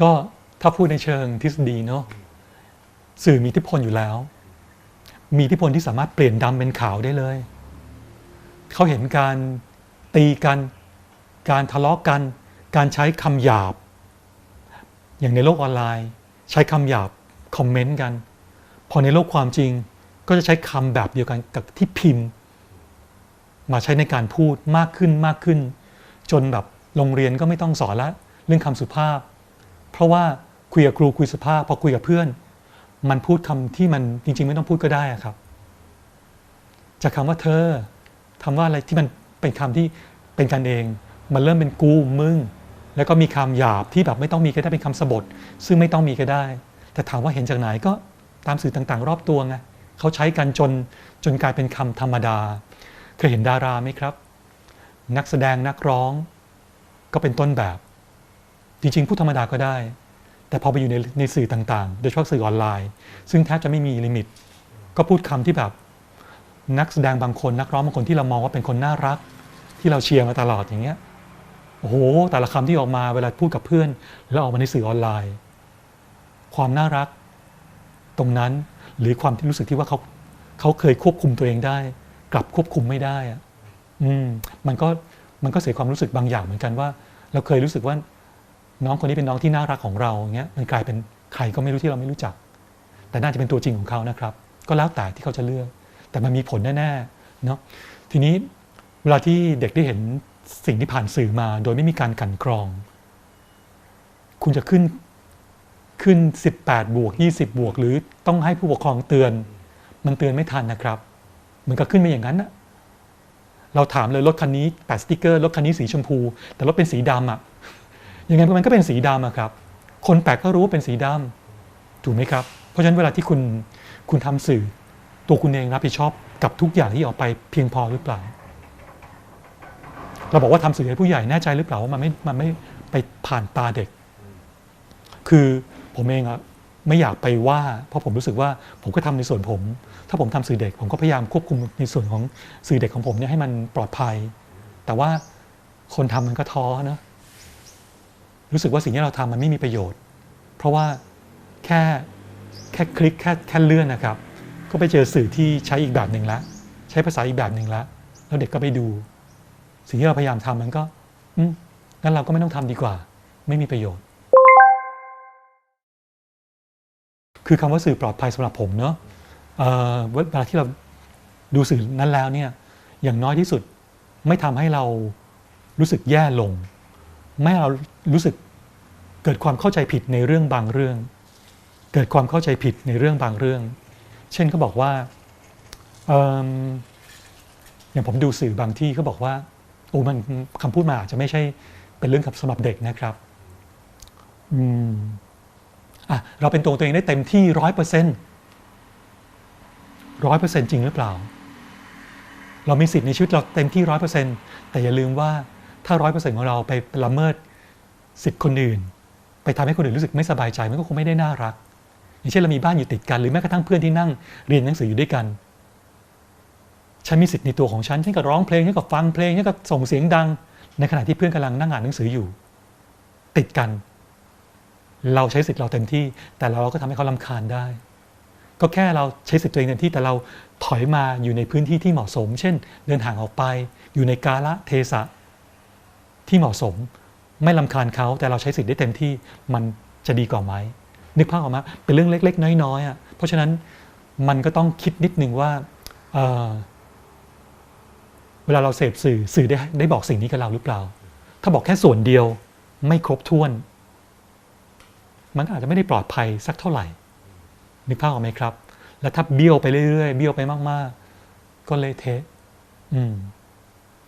ก็ถ้าพูดในเชิงทฤษฎีเนาะสื่อมีอิทธิพลอยู่แล้ว มีอิทธิพลที่สามารถเปลี่ยนดำเป็นขาวได้เลย เขาเห็นการตีกัน การทะเลาะกัน การใช้คำหยาบ อย่างในโลกออนไลน์ ใช้คำหยาบคอมเมนต์กัน พอในโลกความจริงก็จะใช้คำแบบเดียวกันกับที่พิมพ์ มาใช้ในการพูดมากขึ้นมากขึ้น จนแบบโรงเรียนก็ไม่ต้องสอนละเรื่องคำสุภาพ เพราะว่าคุยกับครูคุยสุภาพพอคุยกับเพื่อน มันพูดคำที่มันจริง ๆ ไม่ต้องพูดก็ได้ครับจากคำว่าเธอคำว่าอะไรที่มันเป็นคำที่เป็นกันเอง มันเริ่มเป็นกูมึงแล้วก็มีคำหยาบที่แบบไม่ต้องมีก็ได้เป็นคำสบท ซึ่งไม่ต้องมีก็ได้ แต่ถามว่าเห็นจากไหนก็ตามสื่อต่างๆ รอบตัวไงเขาใช้กันจนจนกลายเป็นคำธรรมดา เคยเห็นดาราไหมครับ นักแสดงนักร้อง ก็เป็นต้นแบบ จริงๆ พูดธรรมดาก็ได้ แต่พอไปอยู่ในในสื่อต่างๆ โดยเฉพาะสื่อออนไลน์ ซึ่งแทบจะไม่มีลิมิต ก็พูดคำที่แบบนักแสดงบางคนนักร้องบางคนที่เรามองว่าเป็นคนน่ารัก ที่เราเชียร์มาตลอดอย่างเงี้ยโอ้โห แต่ละคำที่ออกมาเวลาพูดกับเพื่อน แล้วออกมาในสื่อออนไลน์ ความน่ารัก ตรงนั้นหรือความที่รู้สึกที่ว่าเขาเขาเคยควบคุมตัวเองได้ กลับควบคุมไม่ได้อะอืมมันก็มันก็เสียความรู้สึกบางอย่างเหมือนกันว่า เราเคยรู้สึกว่า น้องคนนี้เป็นน้องที่น่ารักของเราเงี้ยมันกลายเป็นใครก็ไม่รู้ที่เราไม่รู้จัก แต่น่าจะเป็นตัวจริงของเขานะครับ ก็แล้วแต่ที่เขาจะเลือก แต่มันมีผลแน่ๆเนาะทีนี้เวลาที่เด็กได้เห็นสิ่งที่ผ่านสื่อมาโดยไม่มีการกันกรอง คุณจะขึ้นขึ้น 18 บวก 20 บวก หรือต้องให้ผู้ปกครองเตือน มันเตือนไม่ทันนะครับเหมือนกับขึ้นมาอย่างนั้นนะเราถามเลยรถคันนี้แปะสติกเกอร์รถคันนี้สีชมพู แต่รถเป็นสีดำอะ ยังไงมันก็เป็นสีดำอะครับ คนแปลกก็รู้ว่าเป็นสีดำถูกไหมครับ เพราะฉะนั้นเวลาที่คุณคุณทำสื่อ ตัวคุณเองรับผิดชอบกับทุกอย่างที่ออกไปเพียงพอหรือเปล่า เราบอกว่าทำสื่อให้ผู้ใหญ่แน่ใจหรือเปล่าว่ามันไม่มันไม่ไปผ่านตาเด็ก คือผมเองอะไม่อยากไปว่า เพราะผมรู้สึกว่าผมก็ทำในส่วนผม ถ้าผมทำสื่อเด็ก ผมก็พยายามควบคุมในส่วนของสื่อเด็กของผมเนี่ยให้มันปลอดภัย แต่ว่าคนทำมันก็ท้อนะ รู้สึกว่าสิ่งที่เราทำมันไม่มีประโยชน์ เพราะว่าแค่แค่คลิกแค่แค่เลื่อนนะครับ ก็ไปเจอสื่อที่ใช้อีกแบบหนึ่งล้วใช้ภาษาอีกแบบหนึ่งล้วแล้วเด็กก็ไปดู สิ่งที่เราพยายามทำมันก็อืมงั้นเราก็ไม่ต้องทำดีกว่า ไม่มีประโยชน์ คือคำว่าสื่อปลอดภัยสำหรับผมเนาะเอ่อเวลาที่เราดูสื่อนั้นแล้วเนี่ยอย่างน้อยที่สุดไม่ทำให้เรารู้สึกแย่ลง ไม่ให้เรารู้สึกเกิดความเข้าใจผิดในเรื่องบางเรื่อง เกิดความเข้าใจผิดในเรื่องบางเรื่อง เช่นเขาบอกว่าเอิ่มอย่างผมดูสื่อบางที่เขาบอกว่าโอ้มันคำพูดมาอาจจะไม่ใช่เป็นเรื่องกับสำหรับเด็กนะครับอืมอะเราเป็นตัวตัวเองได้เต็มที่ร้อยเปอร์เซ็นต์ร้อยเปอร์เซ็นต์จริงหรือเปล่า เรามีสิทธิ์ในชีวิตเราเต็มที่ร้อยเปอร์เซ็นต์แต่อย่าลืมว่า ถ้าร้อยเปอร์เซ็นต์ของเราไปละเมิดสิทธิ์คนอื่น ไปทำให้คนอื่นรู้สึกไม่สบายใจมันก็คงไม่ได้น่ารัก อย่างเช่นเรามีบ้านอยู่ติดกันหรือแม้กระทั่งเพื่อนที่นั่งเรียนหนังสืออยู่ด้วยกัน ฉันมีสิทธิ์ในตัวของฉันฉันก็ร้องเพลงฉันก็ฟังเพลงฉันก็ส่งเสียงดัง ในขณะที่เพื่อนกำลังนั่งอ่านหนังสืออยู่ ติดกัน เราใช้สิทธิ์เราเต็มที่ แต่เราก็ทำให้เขาลำคาญได้ ก็แค่เราใช้สิทธิ์ตัวเองเต็มที่แต่เราถอยมาอยู่ในพื้นที่ที่เหมาะสม เช่น เดินห่างออกไป อยู่ในกาละเทศะ ที่เหมาะสม ไม่ลำคาญเขาแต่เราใช้สิทธิ์ได้เต็มที่มันจะดีกว่าไหมนึกภาพออกมาเป็นเรื่องเล็ก ๆ น้อยๆอะเพราะฉะนั้นมันก็ต้องคิดนิดนึงว่าเเวลาเราเสพสื่อสื่อได้ได้บอกสิ่งนี้กับเราหรือเปล่า ถ้าบอกแค่ส่วนเดียวไม่ครบถ้วน มันอาจจะไม่ได้ปลอดภัยสักเท่าไหร่ นึกภาพออกไหมครับ แล้วถ้าเบี้ยวไปเรื่อยๆเบี้ยวไปมากๆ ก็เละเทะอืม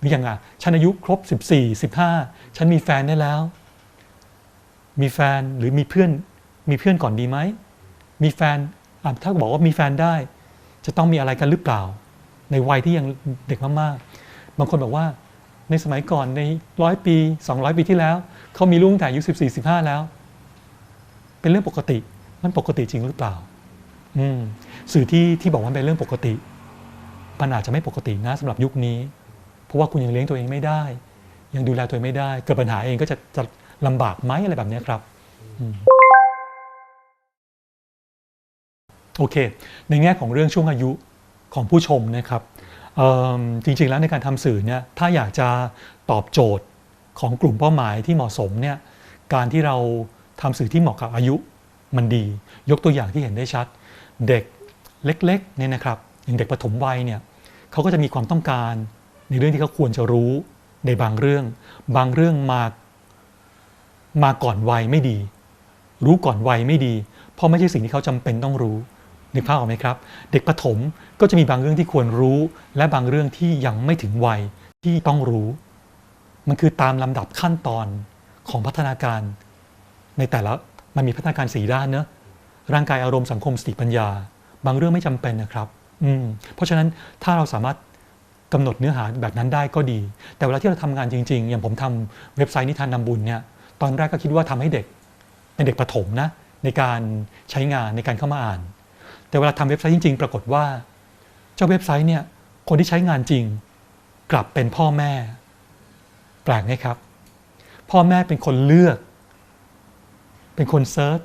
หรืออย่างอะฉันอายุครบ 14 15 ฉันมีแฟนได้แล้ว มีแฟนหรือมีเพื่อนมีเพื่อนก่อนดีไหม มีแฟนอะถ้าบอกว่ามีแฟนได้ จะต้องมีอะไรกันหรือเปล่า ในวัยที่ยังเด็กมากๆ บางคนบอกว่าในสมัยก่อนในร้อยปี 200 ปีที่แล้ว เขามีลูกแต่อายุ 14 15 แล้ว เป็นเรื่องปกติมันปกติจริงหรือเปล่า อืมสื่อที่ที่บอกว่าเป็นเรื่องปกติมันอาจจะไม่ปกตินะสำหรับยุคนี้ เพราะว่าคุณยังเลี้ยงตัวเองไม่ได้ ยังดูแลตัวเองไม่ได้ เกิดปัญหาเองก็จะจะลำบากไหมอะไรแบบนี้ครับโอเค ในแง่ของเรื่องช่วงอายุของผู้ชมนะครับจริงๆแล้วในการทำสื่อเนี่ยถ้าอยากจะตอบโจทย์ของกลุ่มเป้าหมายที่เหมาะสมเนี่ยการที่เราทำสื่อที่เหมาะกับอายุมันดี ยกตัวอย่างที่เห็นได้ชัด เด็กเล็กๆเนี่ยนะครับอย่างเด็กปฐมวัยเนี่ยเขาก็จะมีความต้องการ ในเรื่องที่เขาควรจะรู้ในบางเรื่อง บางเรื่องมามาก่อนวัยไม่ดี รู้ก่อนวัยไม่ดี เพราะไม่ใช่สิ่งที่เขาจำเป็นต้องรู้นึกภาพออกไหมครับ เด็กประถมก็จะมีบางเรื่องที่ควรรู้ และบางเรื่องที่ยังไม่ถึงวัยที่ต้องรู้ มันคือตามลำดับขั้นตอนของพัฒนาการ ในแต่ละมันมีพัฒนาการสีด้านเนอะร่างกายอารมณ์สังคมสติปัญญา บางเรื่องไม่จำเป็นนะครับ อืมเพราะฉะนั้นถ้าเราสามารถ กำหนดเนื้อหาแบบนั้นได้ก็ดี แต่เวลาที่เราทำงานจริง ๆ อย่างผมทำเว็บไซต์นิทานนำบุญเนี่ยตอนแรกก็คิดว่าทำให้เด็กเป็นเด็กประถมนะในการใช้งานในการเข้ามาอ่าน แต่เวลาทำเว็บไซต์จริง ๆ ปรากฏว่า เจ้าเว็บไซต์เนี่ยคนที่ใช้งานจริง กลับเป็นพ่อแม่ แปลกไหมครับ พ่อแม่เป็นคนเลือก เป็นคนเซิร์ช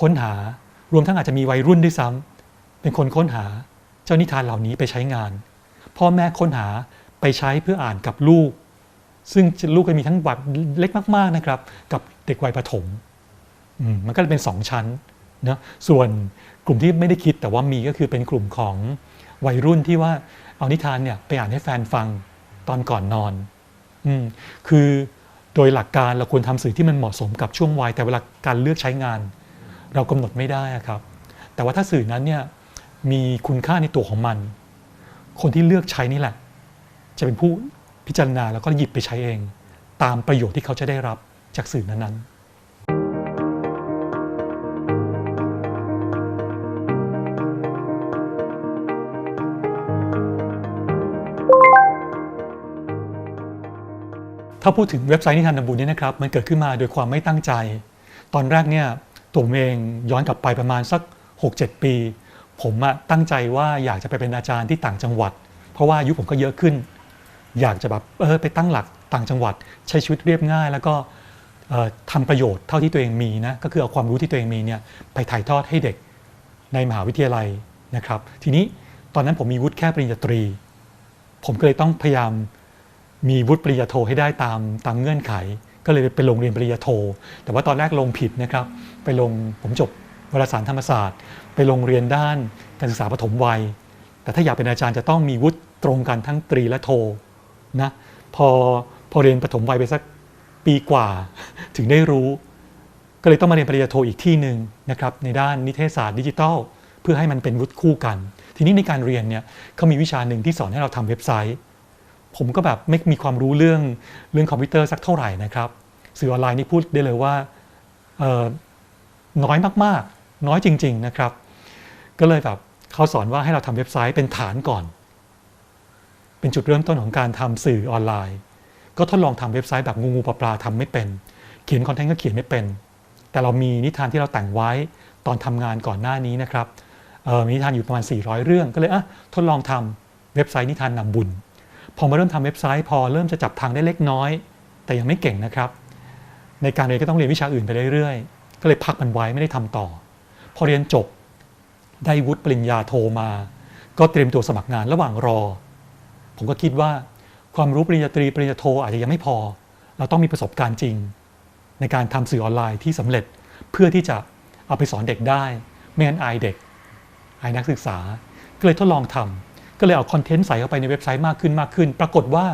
ค้นหารวมทั้งอาจจะมีวัยรุ่นด้วยซ้ำเป็นคนค้นหาเจ้านิทานเหล่านี้ไปใช้งาน พ่อแม่ค้นหาไปใช้เพื่ออ่านกับลูก ซึ่งลูกก็มีทั้งวัยเล็กมากๆนะครับ กับเด็กวัยประถมมันก็เลยเป็นสองชั้นนะส่วนกลุ่มที่ไม่ได้คิดแต่ว่ามีก็คือเป็นกลุ่มของวัยรุ่นที่ว่าเอานิทานเนี่ยไปอ่านให้แฟนฟังตอนก่อนนอนอืมคือโดยหลักการเราควรทำสื่อที่มันเหมาะสมกับช่วงวัยแต่เวลาการเลือกใช้งาน เรากำหนดไม่ได้ครับ แต่ว่าถ้าสื่อนั้นเนี่ยมีคุณค่าในตัวของมัน คนที่เลือกใช้นี่แหละ จะเป็นผู้พิจารณาแล้วก็หยิบไปใช้เอง ตามประโยชน์ที่เขาจะได้รับจากสื่อนั้นๆถ้าพูดถึงเว็บไซต์นิทานนบุญเนี่ยนะครับมันเกิดขึ้นมาโดยความไม่ตั้งใจ ตอนแรกเนี่ยตัวผมเองย้อนกลับไปประมาณสัก 6-7 ปี ผมอะตั้งใจว่าอยากจะไปเป็นอาจารย์ที่ต่างจังหวัด เพราะว่าอายุผมก็เยอะขึ้น อยากจะแบบเออไปตั้งหลักต่างจังหวัด ใช้ชีวิตเรียบง่าย แล้วก็เอ่อทำประโยชน์เท่าที่ตัวเองมีนะก็คือเอาความรู้ที่ตัวเองมีเนี่ยไปถ่ายทอดให้เด็กในมหาวิทยาลัยนะครับ ทีนี้ตอนนั้นผมมีวุฒิแค่ปริญญาตรี ผมก็เลยต้องพยายามมีวุฒิปริญญาโทให้ได้ตามตามเงื่อนไข ก็เลยไปลงเรียนปริญญาโท แต่ว่าตอนแรกลงผิดนะครับ ไปลงผมจบ วารสารธรรมศาสตร์ ไปลงเรียนด้านการศึกษาปฐมวัย แต่ถ้าอยากเป็นอาจารย์จะต้องมีวุฒิตรงกันทั้งตรีและโทนะพอพอเรียนปฐมวัยไปสักปีกว่า ถึงได้รู้ ก็เลยต้องมาเรียนปริญญาโทอีกที่หนึ่งนะครับในด้านนิเทศศาสตร์ดิจิทัล เพื่อให้มันเป็นวุฒิคู่กัน ทีนี้ในการเรียนเนี่ยเขามีวิชาหนึ่งที่สอนให้เราทำเว็บไซต์ ผมก็แบบไม่มีความรู้เรื่องเรื่องคอมพิวเตอร์สักเท่าไหร่นะครับสื่อออนไลน์นี่พูดได้เลยว่าน้อยมาก น้อยจริง ๆนะครับ ก็เลยแบบเขาสอนว่าให้เราทำเว็บไซต์เป็นฐานก่อน เป็นจุดเริ่มต้นของการทำสื่อออนไลน์ ก็ทดลองทำเว็บไซต์แบบงูงูปลาปลาทำไม่เป็น เขียนคอนเทนต์ก็เขียนไม่เป็น แต่เรามีนิทานที่เราแต่งไว้ตอนทำงานก่อนหน้านี้นะครับออมีนิทานอยู่ประมาณ 400 เรื่อง ก็เลยอะทดลองทำเว็บไซต์นิทานนำบุญ พอมาเริ่มทำเว็บไซต์พอเริ่มจะจับทางได้เล็กน้อย แต่ยังไม่เก่งนะครับ ในการเรียนก็ต้องเรียนวิชาอื่นไปเรื่อยๆ ก็เลยพักมันไว้ไม่ได้ทำต่อ พอเรียนจบได้วุฒิปริญญาโทมา ก็เตรียมตัวสมัครงานระหว่างรอ ผมก็คิดว่าความรู้ปริญญาตรีปริญญาโทอาจจะยังไม่พอ เราต้องมีประสบการณ์จริง ในการทำสื่อออนไลน์ที่สำเร็จเพื่อที่จะเอาไปสอนเด็กได้ ไม่งั้นอายเด็กอายนักศึกษา ก็เลยทดลองทำก็เลยเอาคอนเทนต์ใส่เข้าไปในเว็บไซต์มากขึ้นมากขึ้น ปรากฏว่า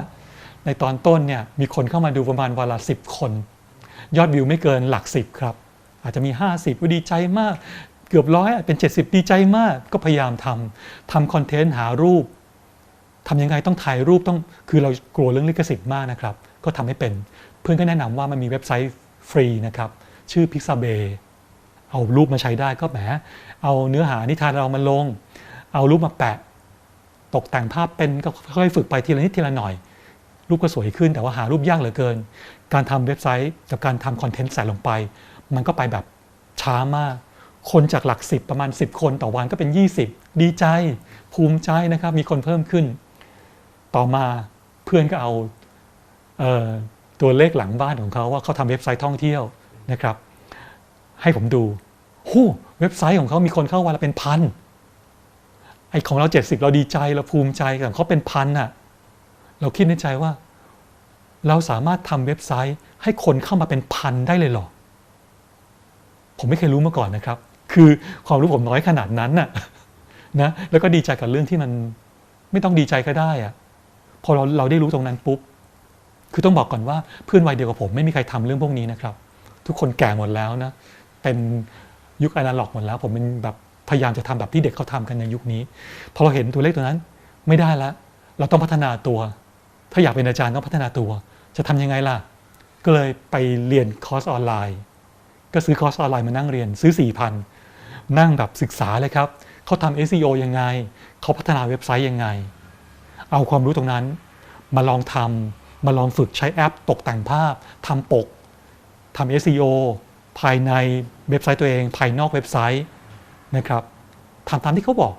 ในตอนต้นเนี่ยมีคนเข้ามาดูประมาณวันละสิบคน ยอดวิวไม่เกินหลักสิบครับ อาจจะมี 50ก็ดีใจมาก เกือบร้อยเป็น 70 ดีใจมากก็พยายามทำทำคอนเทนต์หารูปทำยังไงต้องถ่ายรูปต้องคือเรากลัวเรื่องลิขสิทธิ์มากนะครับ ก็ทำให้เป็น เพื่อนก็แนะนำว่ามันมีเว็บไซต์ฟรีนะครับ ชื่อ Pixabay เอารูปมาใช้ได้ก็แหม เอาเนื้อหานิทานเรามาลง เอารูปมาแปะ ตกแต่งภาพเป็นก็ค่อยฝึกไปทีละนิดทีละหน่อย รูปก็สวยขึ้นแต่ว่าหารูปยากเหลือเกิน การทำเว็บไซต์กับการทำคอนเทนต์ใส่ลงไป มันก็ไปแบบช้ามาก คนจากหลักสิบประมาณ 10 คนต่อวันก็เป็น 20 ดีใจ ภูมิใจนะครับมีคนเพิ่มขึ้น ต่อมาเพื่อนก็เอาเออตัวเลขหลังบ้านของเขาว่าเขาทำเว็บไซต์ท่องเที่ยวนะครับ ให้ผมดูหูเว็บไซต์ของเขามีคนเข้าวันละเป็นพันไอของเรา 70 เราดีใจเราภูมิใจแต่เขาเป็นพันอะเราคิดในใจว่า เราสามารถทำเว็บไซต์ให้คนเข้ามาเป็นพันได้เลยเหรอผมไม่เคยรู้มาก่อนนะครับ คือความรู้ผมน้อยขนาดนั้นน่ะนะแล้วก็ดีใจกับเรื่องที่มันไม่ต้องดีใจก็ได้อะพอเราเราได้รู้ตรงนั้นปุ๊บ คือต้องบอกก่อนว่าเพื่อนวัยเดียวกับผมไม่มีใครทำเรื่องพวกนี้นะครับ ทุกคนแก่หมดแล้วนะ เป็นยุคอนาล็อกหมดแล้ว ผมเป็นแบบพยายามจะทำแบบที่เด็กเขาทำกันในยุคนี้ พอเราเห็นตัวเลขตัวนั้นไม่ได้ล้วเราต้องพัฒนาตัว ถ้าอยากเป็นอาจารย์ต้องพัฒนาตัว จะทำยังไงล่ะ ก็เลยไปเรียนคอร์สออนไลน์ ก็ซื้อคอร์สออนไลน์มานั่งเรียนซื้อ 4,000 นั่งแบบศึกษาเลยครับเขาทำ SEO ยังไง เขาพัฒนาเว็บไซต์ยังไง เอาความรู้ตรงนั้น มาลองทำมาลองฝึกใช้แอป ตกแต่งภาพทำปกทำ SEO ภายในเว็บไซต์ตัวเอง ภายนอกเว็บไซต์นะครับทำตามที่เขาบอก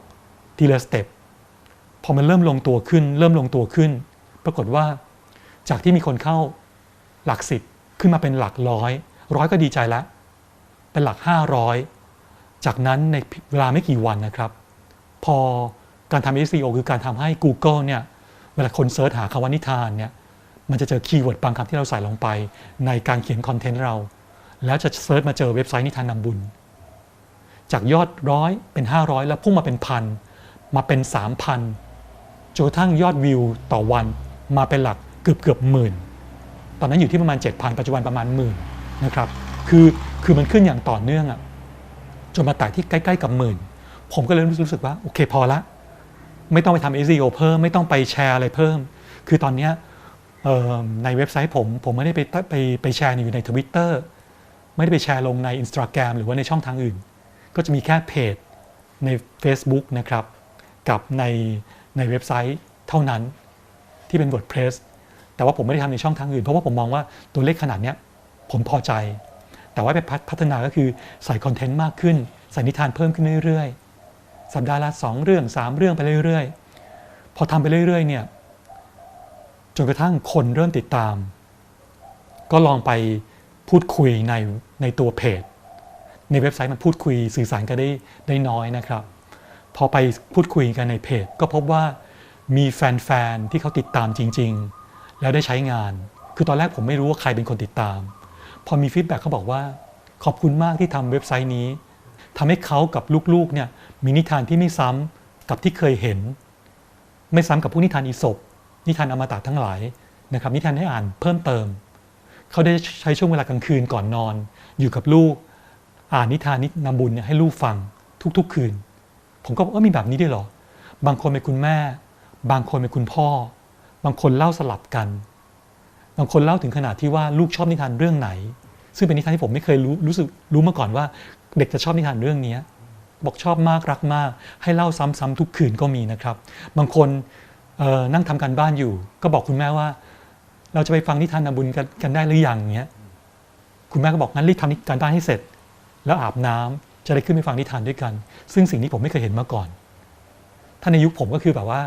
ทีละสเต็ปพอมันเริ่มลงตัวขึ้น เริ่มลงตัวขึ้น ปรากฏว่าจากที่มีคนเข้าหลักสิบขึ้นมาเป็นหลักร้อย ร้อยก็ดีใจแล้ว เป็นหลัก 500 จากนั้นในเวลาไม่กี่วันนะครับ พอการทำ SEO คือการทำให้ Google เนี่ยเวลาคนเซิร์ชหาคำว่านิทานเนี่ยมันจะเจอคีย์เวิร์ดบางคำที่เราใส่ลงไป ในการเขียนคอนเทนต์เรา แล้วจะเซิร์ชมาเจอเว็บไซต์นิทานนำบุญ จากยอดร้อยเป็น 500 แล้วพุ่งมาเป็นพันมาเป็น 3,000จนกระทั่งยอดวิวต่อวันมาเป็นหลักเกือบเกือบหมื่น ตอนนั้นอยู่ที่ประมาณ 7,000 ปัจจุบันประมาณหมื่นนะครับ คือ คือมันขึ้นอย่างต่อเนื่องอะจนมาแตะที่ใกล้ ๆ กับหมื่น ผมก็เลยรู้สึกว่าโอเคพอละ ไม่ต้องไปทำ SEO เพิ่มไม่ต้องไปแชร์อะไรเพิ่ม คือตอนเนี้ในเว็บไซต์ผม ผมไม่ได้ไปไปไปแชร์อยู่ใน Twitter ไม่ได้ไปแชร์ลงใน Instagram หรือว่าในช่องทางอื่น ก็จะมีแค่เพจใน Facebook นะครับ กับในในเว็บไซต์เท่านั้นที่เป็น WordPress แต่ว่าผมไม่ได้ทำในช่องทางอื่น เพราะว่าผมมองว่าตัวเลขขนาดนี้ผมพอใจ แต่ว่าไปพัฒนาก็คือใส่คอนเทนต์มากขึ้น ใส่นิทานเพิ่มขึ้นเรื่อยๆ สัปดาห์ละสองเรื่อง 3 เรื่องไปเรื่อยๆ พอทำไปเรื่อยๆเนี่ยจนกระทั่งคนเริ่มติดตาม ก็ลองไปพูดคุยในในตัวเพจ ในเว็บไซต์มันพูดคุยสื่อสารกันได้ได้น้อยนะครับ พอไปพูดคุยกันในเพจ ก็พบว่ามีแฟนๆที่เขาติดตามจริง ๆ แล้วได้ใช้งาน คือตอนแรกผมไม่รู้ว่าใครเป็นคนติดตาม พอมีฟีดแบ็กเขาบอกว่า ขอบคุณมากที่ทำเว็บไซต์นี้ทำให้เขากับลูกๆเนี่ยมีนิทานที่ไม่ซ้ำกับที่เคยเห็น ไม่ซ้ำกับผู้นิทานอีสปนิทานอมตะทั้งหลายนะครับนิทานให้อ่านเพิ่มเติม เขาได้ใช้ช่วงเวลากลางคืนก่อนนอน อยู่กับลูก อ่านนิทานนินำบุญเนี่ยให้ลูกฟังทุกๆ คืน ผมก็บอกว่ามีแบบนี้ด้วยเหรอ บางคนเป็นคุณแม่ บางคนเป็นคุณพ่อ บางคนเล่าสลับกัน บางคนเล่าถึงขนาดที่ว่าลูกชอบนิทานเรื่องไหน ซึ่งเป็นนิทานที่ผมไม่เคยรู้รู้สึกรู้มาก่อนว่า เด็กจะชอบนิทานเรื่องนี้บอกชอบมากรักมาก ให้เล่าซ้ำๆทุกคืนก็มีนะครับ บางคนนั่งทำการบ้านอยู่ ก็บอกคุณแม่ว่า เราจะไปฟังนิทานนำบุญกันกันได้หรือยังเงี้ยคุณแม่ก็บอกงั้นรีบทำการบ้านให้เสร็จ แล้วอาบน้ำจะได้ขึ้นไปฟังนิทานด้วยกัน ซึ่งสิ่งนี้ผมไม่เคยเห็นมาก่อน ถ้าในยุคผมก็คือแบบว่า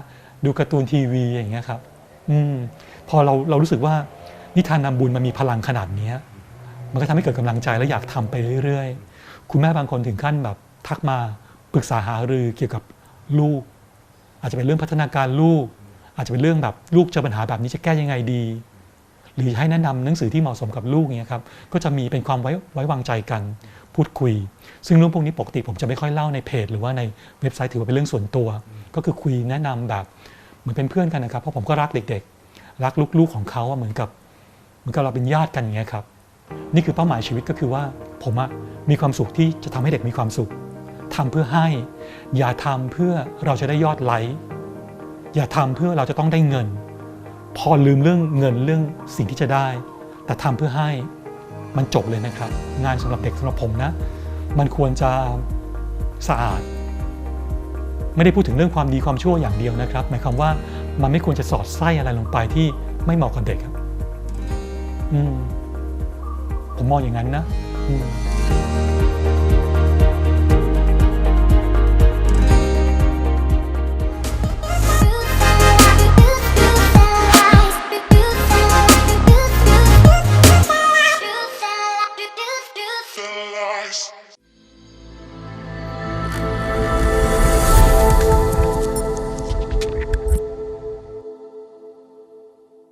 ดูการ์ตูนทีวีอย่างเงี้ยครับ อืม พอเราเรารู้สึกว่า นิทานนำบุญมันมีพลังขนาดนี้มันก็ทำให้เกิดกำลังใจและอยากทำไปเรื่อยๆ คุณแม่บางคนถึงขั้นแบบทักมาปรึกษาหารือเกี่ยวกับลูก อาจจะเป็นเรื่องพัฒนาการลูก อาจจะเป็นเรื่องแบบลูกเจอปัญหาแบบนี้จะแก้ยังไงดี หรือให้แนะนำหนังสือที่เหมาะสมกับลูกเงี้ยครับก็จะมีเป็นความไว้ไว้วางใจกันพูดคุย ซึ่งเรื่องพวกนี้ปกติผมจะไม่ค่อยเล่าในเพจ หรือว่าในเว็บไซต์ถือว่าเป็นเรื่องส่วนตัว ก็คือคุยแนะนำแบบเหมือนเป็นเพื่อนกันนะครับเพราะผมก็รักเด็ก ๆ รักลูกๆของเขาเหมือนกับ มือนกับเราเป็นญาติกันอย่างเงี้ยครับนี่คือเป้าหมายชีวิตก็คือว่าผมอะมีความสุขที่จะทำให้เด็กมีความสุขทำเพื่อให้ อย่าทำเพื่อเราจะได้ยอดไลค์อย่าทำเพื่อเราจะต้องได้เงิน พอลืมเรื่องเงินเรื่องสิ่งที่จะได้ แต่ทำเพื่อให้มันจบเลยนะครับ งานสำหรับเด็กสำหรับผมนะ มันควรจะสะอาด ไม่ได้พูดถึงเรื่องความดีความชั่วอย่างเดียวนะครับ หมายความว่ามันไม่ควรจะสอดไส้อะไรลงไปที่ไม่เหมาะกับเด็กครับ ผมมองอย่างนั้นนะอืม